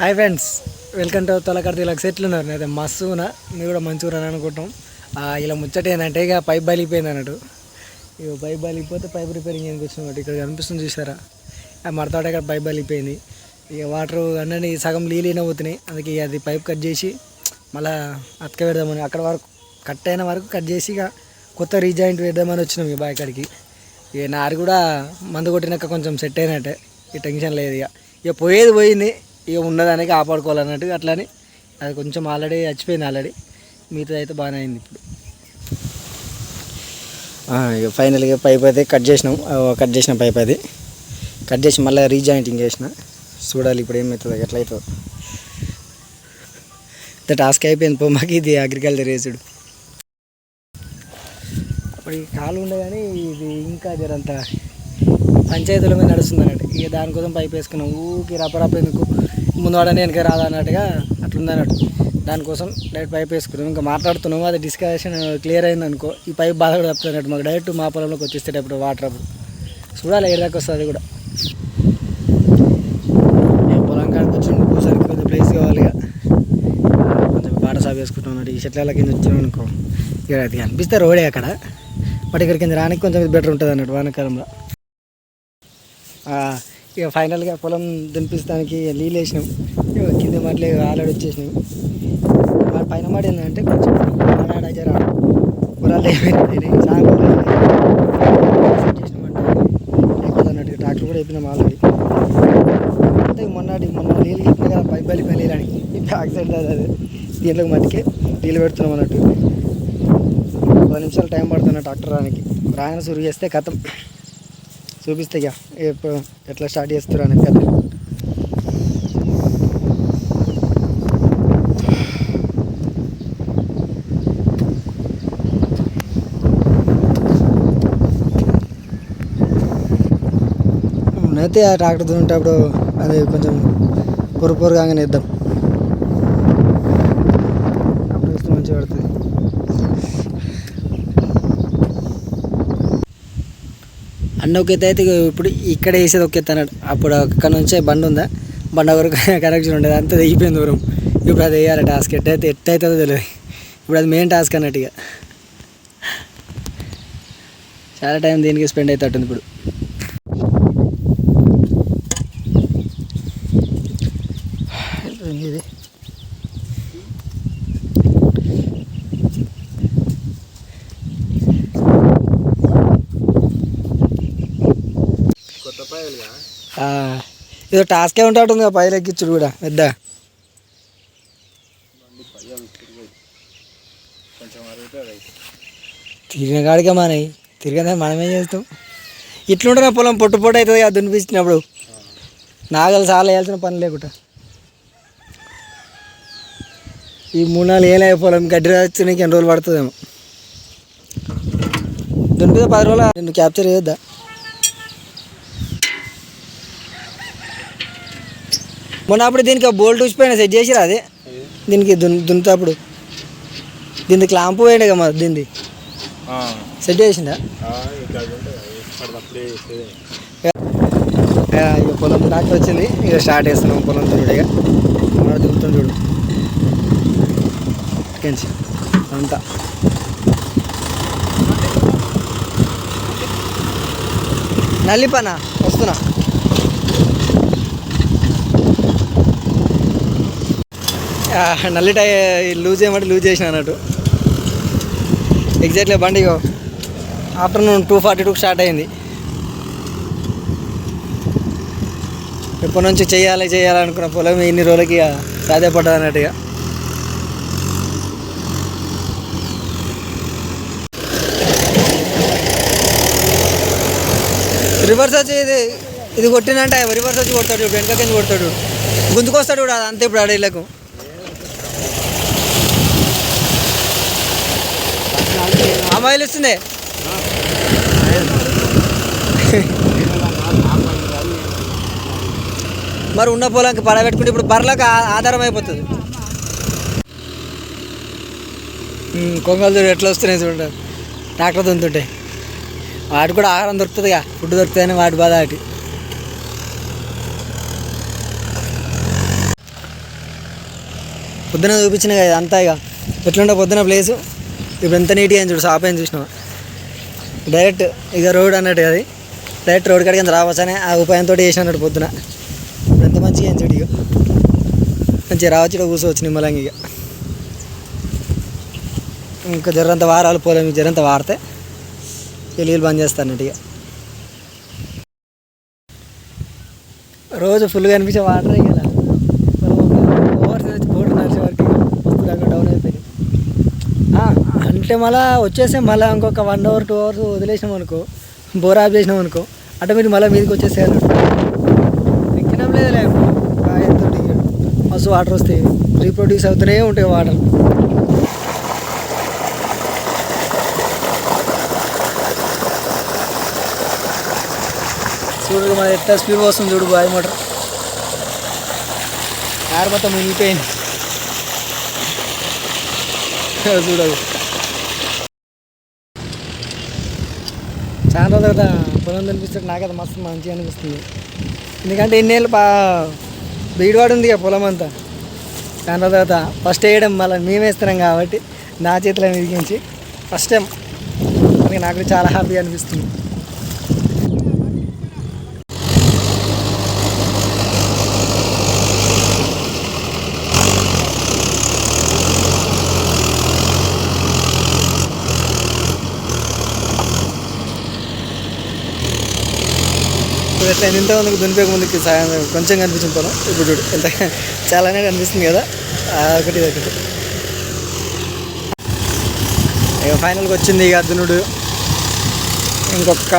Hi friends welcome to తొలకర్తి ఇలా సెట్లు ఉన్నారు నేనైతే మస్తున మీరు కూడా మంచిగా అనుకుంటాం. ఆ, ఇలా ముచ్చట ఏంటంటే ఇక పైప్ బలిపోయింది అన్నట్టు. ఇక పైప్ బలిపోతే పైప్ రిపేరింగ్ చేయడానికి వచ్చినట్టు ఇక్కడ కనిపిస్తుంది చూసారా? ఆ మడతాడ ఇక్కడ పైప్ బలిపోయింది ఇక వాటర్ అన్నీ సగం లీలీన పోతున్నాయి. అందుకే ఇక అది పైప్ కట్ చేసి మళ్ళా అతక పెడదామని. అక్కడ వరకు కట్ అయిన వరకు కట్ చేసి ఇక కొత్త రీజాయింట్ పెడదామని వచ్చినాం ఈ బాయ్ కాడికి. ఇక నారు కూడా మందు కొట్టినాక కొంచెం సెట్ అయినట్టే. ఇక టెన్షన్ లేదు ఇక. ఇక పోయేది పోయింది. ఇక ఉన్నదానికి కాపాడుకోవాలన్నట్టు అట్లని అది కొంచెం ఆల్రెడీ చచ్చిపోయింది ఆల్రెడీ. మిగతా అయితే బాగానే అయింది ఇప్పుడు. ఇక ఫైనల్గా పైప్ అయితే కట్ చేసినాం. కట్ చేసిన పైప్ అది. కట్ చేసి మళ్ళీ రీజాయింటింగ్ చేసిన. చూడాలి ఇప్పుడు ఏమవుతుందో ఎట్లయితుందో. ఇంత టాస్క్ అయిపోయింది పో మాకు ఇది అగ్రికల్చర్ వేసుడు అప్పుడు ఈ కాలు ఉండే కానీ ఇది ఇంకా జరంత పంచాయతీల మీద నడుస్తుందన్నట్టు. ఇక దానికోసం పైప్ వేసుకున్నాం ఊకి రప్పరప్ప ఎందుకు? ముందు వాడని వెనక రాదన్నట్టుగా అన్నట్టుగా అట్లుంది అన్నట్టు దానికోసం డైరెక్ట్ పైప్ వేసుకున్నాం. ఇంకా మాట్లాడుతున్నాము అది డిస్కషన్ క్లియర్ అయింది అనుకో. ఈ పైప్ బాధ కూడా తప్పుతున్నట్టు మాకు డైరెక్ట్ మా పొలంలోకి వచ్చేసేటప్పుడు వాటర్ అప్పుడు. చూడాలి ఏ దాకా వస్తుంది కూడా. పొలం కాడికి వచ్చి కూర్చొని కొంచెం ప్లేస్ కావాలి ఇక. కొంచెం పాట సాగు వేసుకుంటాం అన్నట్టు. ఈ చెట్ల కింద వచ్చినాం అనుకో. ఇక అది రోడే అక్కడ. బట్ ఇక్కడ కింద రానికి కొంచెం బెటర్ ఉంటుంది అన్నట్టు వానకాలంలో. ఇక ఫైనల్గా పొలం దునిపిస్తానికి నీళ్ళు వేసినాం. కింద మట్లే ఆలాడి వచ్చేసినాం ఆ పైన మాట ఏంటంటే కొంచెం ఆడాడ జర పొలాలు ఏమైనా సాగు చేసినామంటే అన్నట్టు ట్రాక్టర్ కూడా చెప్పినాం ఆల్రెడీ. అంటే మొన్నటి మొన్న నీళ్ళు చెప్పిన కదా పై బలి పని అని. బ్యాక్ సైడ్ అది. దీంట్లోకి మట్టికే నీళ్ళు పెడుతున్నాం అన్నట్టు. పది నిమిషాలు టైం పడుతున్నా ట్రాక్టర్ రానికి. రాయన సురు చేస్తే కథం. చూపిస్తే ఇక. ఎప్పుడు ఎట్లా స్టార్ట్ చేస్తారు అనేది కదా అయితే ఆ ట్రాక్టర్ దున్నేటప్పుడు అది కొంచెం పొరు పొరుగానే ఇద్దాం అప్పుడు మంచిగా పడుతుంది. అన్న ఒక ఎత్తు అయితే ఇప్పుడు ఇక్కడ వేసేది ఒక ఎత్తు అన్నాడు. అప్పుడు అక్కడ నుంచే బండి ఉందా? బండ వరకు కనెక్షన్ ఉండేది. అంతా తెగిపోయింది దూరం ఇప్పుడు అది వేయాలి టాస్క్ ఎట్టయితే ఎట్టయితుందో తెలియదు. ఇప్పుడు అది మెయిన్ టాస్క్ అన్నట్టు ఇక. చాలా టైం దీనికి స్పెండ్ అవుతుంది ఇప్పుడు ఇది ఆ, ఏదో టాస్కే ఉంటాటుంది కదా పైలు ఎక్కించుడు కూడా పెద్ద. తిరిగిన కాడికే మనవి తిరిగిన మనమేం చేస్తాం? ఇట్లుంటే నా పొలం పొట్టు పొట్టు అవుతుంది కదా దునిపించినప్పుడు నాగలు చాలా వేయాల్సిన పని లేకుండా ఈ మూడు నాలుగు ఏళ్ళ పొలం గడ్డి వచ్చి ఎన్ని రోజులు పడుతుందేమో. దున్నిపితే పది రోజులు నేను క్యాప్చర్ చేయొద్దా? మొన్న అప్పుడు దీనికి బోల్ట్ ఊసిపోయిన సెట్ చేసిరా అదే? దీనికి దున్ దున్నుతాప్పుడు దీనికి క్లాంపు పోయాడు కదా మరి దీన్ని సెట్ చేసిందా. ఇక పొలం దాకా వచ్చింది ఇక స్టార్ట్ చేస్తున్నాం పొలం ఇక మన దున్నుతుంది చూడు. కెంచి అంతా. నల్లిపనా వస్తున్నా. నల్లి టై లూజ్ చేయమంటే లూజ్ చేసిన అన్నట్టు. ఎగ్జాక్ట్లీ బండి ఆఫ్టర్నూన్ టూ ఫార్టీ టూకి స్టార్ట్ అయింది. ఎప్పటి నుంచి చేయాలి చేయాలనుకున్న పొలం ఇన్ని రోజులకి ఇక సాధ్యపడ్డది అన్నట్టుగా రివర్స్ వచ్చి ఇది ఇది కొట్టినంటే రివర్స్ వచ్చి కొడతాడు ఇప్పుడు వెనకకి కొడతాడు. గుంతుకొస్తాడు కూడా అంతే ఇప్పుడు అడవిలకు అమ్మాయిలు ఇస్తుంది మరి ఉన్న పొలానికి పడబెట్టుకుంటే ఇప్పుడు బర్రెలకు ఆధారం అయిపోతుంది. కొంగలు చూడు ఎట్లా వస్తున్నాయి చూడండి ట్రాక్టర్ దొంతుంటే వాటి కూడా ఆహారం దొరుకుతుందిగా. ఫుడ్ దొరుకుతుందని వాటి బాధ వాటి పొద్దున చూపించిన కదా అంతా ఇక ఎట్లుండే పొద్దున ప్లేసు ఇప్పుడు ఎంత నీట్గా అయింది చూడు షాప్ అయింది చూసినావా? డైరెక్ట్ ఇక రోడ్ అన్నట్టు అది. డైరెక్ట్ రోడ్ కాడికి రావచ్చనే ఆ ఉపాయంతో చేసిన అన్నట్టు పొద్దున. ఇప్పుడు ఎంత మంచిగా ఏం చూడు ఇక. మంచిగా రావచ్చు ఇక్కడ కూర్చోవచ్చు నిమ్మలంగా ఇక. ఇంకా జరంత వారాలు పోలేము జరంత వాడితే నీళ్ళు బంద్ చేస్తాను ఇక. రోజు ఫుల్గా అనిపించే వాటర్ కదా ఓవర్ బోర్డు నడిచే వరకు వస్తు దాకా డౌన్ అయిపోయింది ఆ, అంటే మళ్ళీ వచ్చేస్తే మళ్ళీ ఇంకొక వన్ అవర్ టూ అవర్స్ వదిలేసినాం అనుకో బోర్ ఆఫ్ చేసినాం అనుకో ఆటోమేటిక్ మళ్ళీ మీదకి వచ్చేసేయాలి ఎక్కడం లేదులే ఎంతో మస్తు వాటర్ వస్తాయి. రీప్రొడ్యూస్ అవుతూనే ఉంటాయి వాటర్ చూడు మన ఎట్లా స్పీడ్ వస్తుంది చూడు బాయ్ మోటార్ కారు మొత్తం మునిగిపోయింది. చూడదు చాలా రోజుల తర్వాత పొలం కనిపిస్తే నాకైతే మస్తు మంచిగా అనిపిస్తుంది. ఎందుకంటే ఎన్నేళ్ళు బా బీడువాడు ఉంది ఇక పొలం అంతా. చాలా తర్వాత ఫస్ట్ వేయడం మళ్ళీ మేము వేస్తున్నాం కాబట్టి నా చేతిలో మిగిలించి ఫస్ట్ టైం అందుకే నాకు చాలా హ్యాపీ అనిపిస్తుంది. ఎట్లా ఇంత ముందుకు దునిపేక ముందుకి సాయం కొంచెం కనిపించింది పొలం ఇప్పుడు చూడు ఎంత చాలానే కనిపిస్తుంది కదా. ఒకటి ఒకటి ఇక ఫైనల్కి వచ్చింది ఇక దునుడు ఇంకొక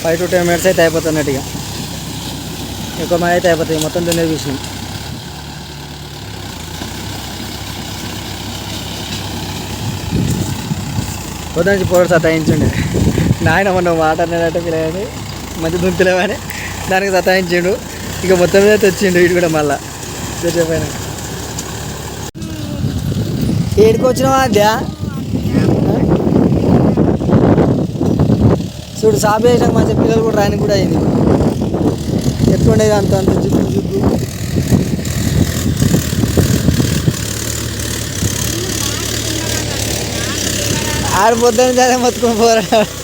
ఫైవ్ టు టెన్ మినిట్స్ అయితే అయిపోతున్నట్టు ఇక. ఇంకో మన అయితే అయిపోతుంది మొత్తం దున్నే చూసినాం. పొద్దు నుంచి పోడు సతాయించండి నాయన మొన్న మాట అన్నాడట పిల్లగాని మంచి దుంతులేవని దానికి సతాయించిండు. ఇక మొత్తం మీద తెచ్చిండు ఇటు కూడా మళ్ళా. చెప్పాను ఏడికి వచ్చినావా అద్యా చూడు సాబ్ వేసినాక మంచి పిల్లలు కూడా రాని కూడా అయింది. ఎట్లుండేది అంత అంత జిగ్గు జిగ్గు ఆడిపోద్దని సరే మొత్తుకొని పోరాడు.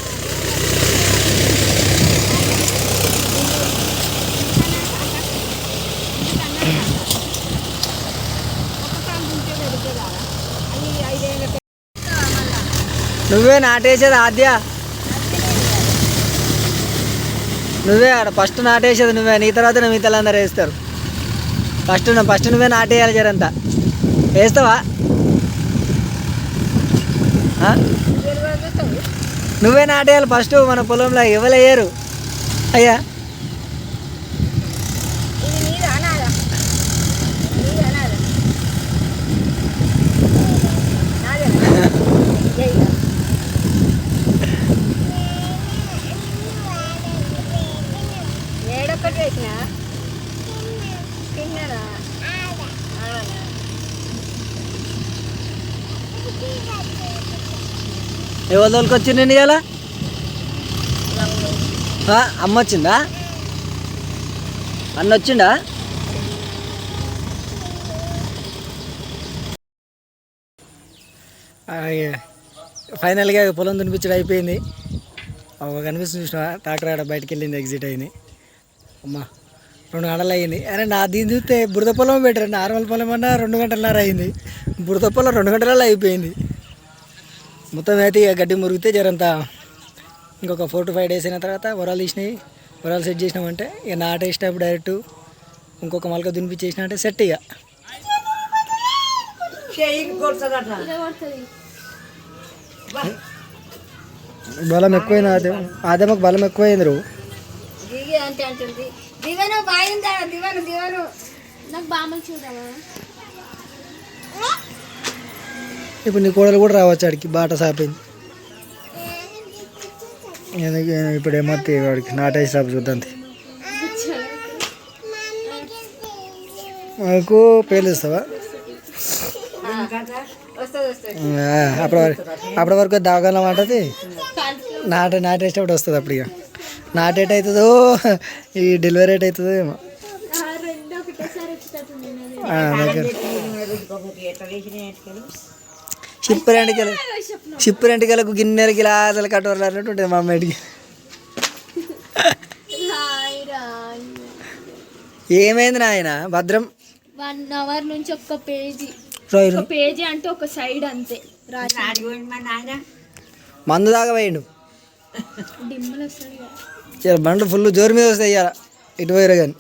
నువ్వే నాటేసేది ఆద్య. నువ్వే ఆడ ఫస్ట్ నాటేసేది నువ్వే నీ తర్వాత నువ్వు మిగతా అందరూ వేస్తారు. ఫస్ట్ ఫస్ట్ నువ్వే నాటేయాలి జరంతా. వేస్తావా? నువ్వే నాటేయాలి ఫస్ట్ మన పొలంలో ఎవరు వేయరు అయ్యా. ఎవరి తోలికి వచ్చింది నేను అమ్మ వచ్చిందా? అన్న వచ్చిండా? ఫైనల్గా పొలం దునిపించడం అయిపోయింది. ఒక కనిపిస్తుంది చూసిన ట్రాక్టర్ ఆడ బయటకు వెళ్ళింది ఎగ్జిట్ అయింది. అమ్మా. రెండు గంటలు అయింది అరే నా దీన్ని చూస్తే బురద పొలం పెట్టారు. నార్మల్ పొలం అన్నా రెండు గంటలన్నర అయింది బురద పొలం రెండు గంటలలో అయిపోయింది. మొత్తం అయితే ఇక గడ్డి మురిగితే జరంతా. ఇంకొక ఫోర్ టు ఫైవ్ డేస్ అయిన తర్వాత వరాలు తీసినాయి. వరాలు సెట్ చేసినామంటే ఇక నాటేసినప్పుడు డైరెక్ట్ ఇంకొక మొలక దునిపించేసిన అంటే సెట్ ఇక. బలం అదే మాకు బలం ఎక్కువైంది రో. దిగి అంటే అంటుంది. దివను బాయిందా? దివను దివను. నాకు బామ్మలు చూడవా ఇప్పుడు నీ కోడలు కూడా రావచ్చు ఆడికి బాట సాపింది. ఎందుకు ఇప్పుడు ఏమవుతాయి వాడికి? నాటేసి సాపు చూద్దాం మాకు పేర్లు ఇస్తావా? అప్పటి వరకు అప్పటి వరకు దావగలం అంటది. నాట నాటేసేటప్పుడు వస్తుంది అప్పుడు ఇక. నాటేట్ అవుతుందో ఈ డెలివరీ ఎట్ అవుతుందో ఏమో. రెండు ఒకటేసారి వచ్చేటట్టుంది నాది. ఆ, దగ్గర. చిప్పరి ఎంటికలు చిప్పరి ఎంటికలకు గిన్నెలు గిలాసలు కట్టోర్లు అన్నట్టు ఉంటుంది మా అమ్మాయికి ఏమైంది నాయన? భద్రం? వన్ అవర్ నుంచి ఒక్క పేజీ. ఒక పేజీ అంటే ఒక సైడ్ అంతే. మందు దాకా పోయిండు డిమ్మలు ఇలా బండ్లు ఫుల్ జోరు మీద వస్తే ఇవాళ ఇటు పోయారు కానీ.